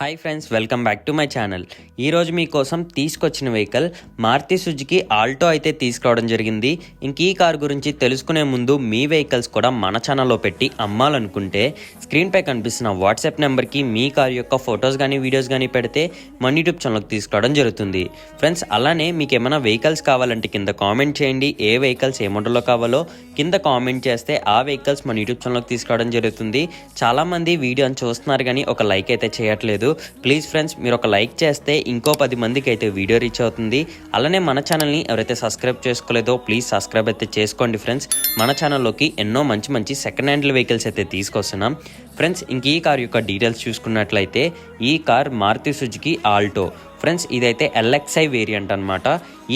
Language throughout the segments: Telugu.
Hi friends welcome back to my channel ఈరోజు మీకోసం తీసుకొచ్చిన వెహికల్ మారుతి సుజుకి ఆల్టో అయితే తీసుకురావడం జరిగింది. ఇంక ఈ కార్ గురించి తెలుసుకునే ముందు మీ వెహికల్స్ కూడా మన ఛానల్లో పెట్టి అమ్మాలనుకుంటే స్క్రీన్పై కనిపిస్తున్న వాట్సాప్ నెంబర్కి మీ కార్ యొక్క ఫొటోస్ కానీ వీడియోస్ కానీ పెడితే మన యూట్యూబ్ ఛానల్కి తీసుకురావడం జరుగుతుంది. ఫ్రెండ్స్ అలానే మీకు ఏమైనా వెహికల్స్ కావాలంటే కింద కామెంట్ చేయండి. ఏ వెహికల్స్ ఏ మోడల్లో కావాలో కింద కామెంట్ చేస్తే ఆ వెహికల్స్ మన యూట్యూబ్ ఛానల్కి తీసుకురావడం జరుగుతుంది. చాలామంది వీడియోని చూస్తున్నారు కానీ ఒక లైక్ అయితే చేయట్లేదు. ప్లీజ్ ఫ్రెండ్స్ మీరు ఒక లైక్ చేస్తే ఇంకో పది మందికి అయితే వీడియో రీచ్ అవుతుంది. అలానే మన ఛానల్ని ఎవరైతే సబ్స్క్రైబ్ చేసుకోలేదో ప్లీజ్ సబ్స్క్రైబ్ అయితే చేసుకోండి ఫ్రెండ్స్ మన ఛానల్లోకి ఎన్నో మంచి మంచి సెకండ్ హ్యాండ్ వెహికల్స్ అయితే తీసుకొస్తున్నాం. ఫ్రెండ్స్ ఇంక ఈ కార్ యొక్క డీటెయిల్స్ చూసుకున్నట్లయితే ఈ car Maruti Suzuki Alto. Friends ఇదైతే ఎల్ఎక్స్ఐ వేరియంట్ అనమాట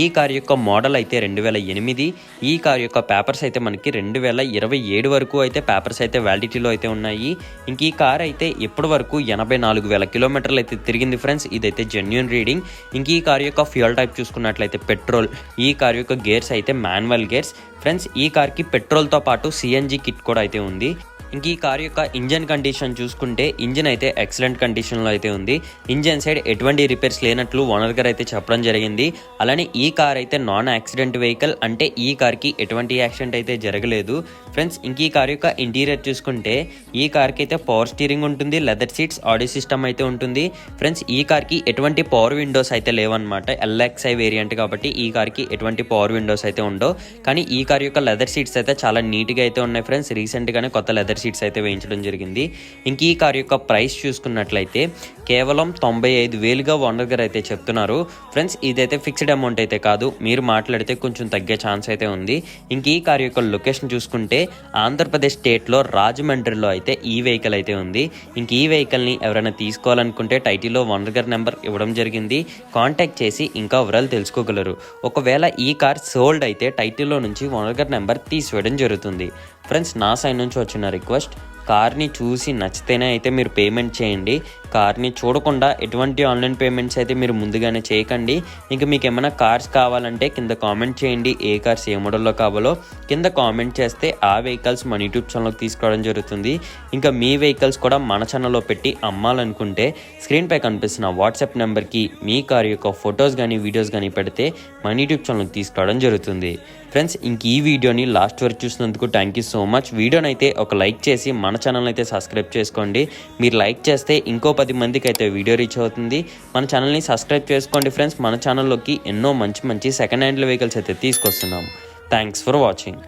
ఈ కార్ యొక్క మోడల్ అయితే రెండు వేల ఎనిమిది. ఈ కార్ యొక్క పేపర్స్ అయితే మనకి రెండు వేల ఇరవై ఏడు వరకు అయితే పేపర్స్ అయితే వ్యాలిడిటీలో అయితే ఉన్నాయి. ఇంక ఈ కార్ అయితే ఇప్పటి వరకు ఎనభై నాలుగు వేల కిలోమీటర్లు అయితే తిరిగింది ఫ్రెండ్స్. ఇదైతే జెన్యున్ రీడింగ్ ఇంక ఈ కార్ యొక్క ఫ్యూయల్ టైప్ చూసుకున్నట్లయితే పెట్రోల్. ఈ కార్ యొక్క గేర్స్ అయితే మాన్యువల్ గేర్స్ ఫ్రెండ్స్ ఈ కార్కి పెట్రోల్తో పాటు సిఎన్జి కిట్ కూడా అయితే ఉంది. ఇంక ఈ కార్ యొక్క ఇంజన్ కండిషన్ చూసుకుంటే ఇంజన్ అయితే ఎక్సలెంట్ కండిషన్లో అయితే ఉంది. ఇంజన్ సైడ్ ఎటువంటి రిపేర్స్ లేనట్లు ఓనర్ గారు అయితే చెప్పడం జరిగింది. అలానే ఈ కార్ అయితే నాన్ యాక్సిడెంట్ వెహికల్ అంటే ఈ కార్కి ఎటువంటి యాక్సిడెంట్ అయితే జరగలేదు. ఫ్రెండ్స్ ఇంక ఈ కార్ యొక్క ఇంటీరియర్ చూసుకుంటే ఈ కార్కి అయితే పవర్ స్టీరింగ్ ఉంటుంది లెదర్ సీట్స్ ఆడియో సిస్టమ్ అయితే ఉంటుంది. ఫ్రెండ్స్ ఈ కార్కి ఎటువంటి పవర్ విండోస్ అయితే లేవన్నమాట. ఎల్ఎక్స్ఐ వేరియంట్ కాబట్టి ఈ కార్కి ఎటువంటి పవర్ విండోస్ అయితే ఉండవు. కానీ ఈ కార్ యొక్క లెదర్ సీట్స్ అయితే చాలా నీట్గా అయితే ఉన్నాయి. ఫ్రెండ్స్ రీసెంట్గానే కొత్త లెదర్ సీట్స్ అయితే వేయించడం జరిగింది. ఇంక ఈ కార్ యొక్క ప్రైస్ చూసుకున్నట్లయితే కేవలం తొంభై ఐదు వేలుగా ఓనర్ గారు అయితే చెప్తున్నారు. ఫ్రెండ్స్ ఇదైతే ఫిక్స్డ్ అమౌంట్ అయితే కాదు. మీరు మాట్లాడితే కొంచెం తగ్గే ఛాన్స్ అయితే ఉంది. ఇంక ఈ కార్ యొక్క లొకేషన్ చూసుకుంటే ఆంధ్రప్రదేశ్ స్టేట్లో రాజమండ్రిలో అయితే ఈ వెహికల్ అయితే ఉంది. ఇంక ఈ వెహికల్ని ఎవరైనా తీసుకోవాలనుకుంటే టైటిల్లో ఓనర్ గారి నెంబర్ ఇవ్వడం జరిగింది. కాంటాక్ట్ చేసి ఇంకా వివరాలు తెలుసుకోగలరు. ఒకవేళ ఈ కార్ సోల్డ్ అయితే టైటిల్లో నుంచి ఓనర్ గారి నెంబర్ తీసివేయడం జరుగుతుంది. ఫ్రెండ్స్ నా సైడ్ నుంచి వచ్చిన రిక్వెస్ట్ request కార్ని చూసి నచ్చితేనే అయితే మీరు పేమెంట్ చేయండి. కార్ని చూడకుండా ఎటువంటి ఆన్లైన్ పేమెంట్స్ అయితే మీరు ముందుగానే చేయకండి. ఇంకా మీకు ఏమైనా కార్స్ కావాలంటే కింద కామెంట్ చేయండి. ఏ కార్స్ ఏ మోడల్లో కావాలో కింద కామెంట్ చేస్తే ఆ వెహికల్స్ మన యూట్యూబ్ ఛానల్కి తీసుకోవడం జరుగుతుంది. ఇంకా మీ వెహికల్స్ కూడా మన ఛానల్లో పెట్టి అమ్మాలనుకుంటే స్క్రీన్పై కనిపిస్తున్న వాట్సాప్ నెంబర్కి మీ కార్ యొక్క ఫొటోస్ కానీ వీడియోస్ కానీ పెడితే మన యూట్యూబ్ ఛానల్కి తీసుకోవడం జరుగుతుంది. ఫ్రెండ్స్ ఇంక ఈ వీడియోని లాస్ట్ వరకు చూసినందుకు థ్యాంక్ యూ సో మచ్. వీడియోని అయితే ఒక లైక్ చేసి మన మన ఛానల్ అయితే సబ్స్క్రైబ్ చేసుకోండి. మీరు లైక్ చేస్తే ఇంకో పది మందికి అయితే వీడియో రీచ్ అవుతుంది. మన ఛానల్ని సబ్స్క్రైబ్ చేసుకోండి ఫ్రెండ్స్ మన ఛానల్లోకి ఎన్నో మంచి మంచి సెకండ్ హ్యాండ్ వెహికల్స్ అయితే తీసుకొస్తున్నాము. Thanks for watching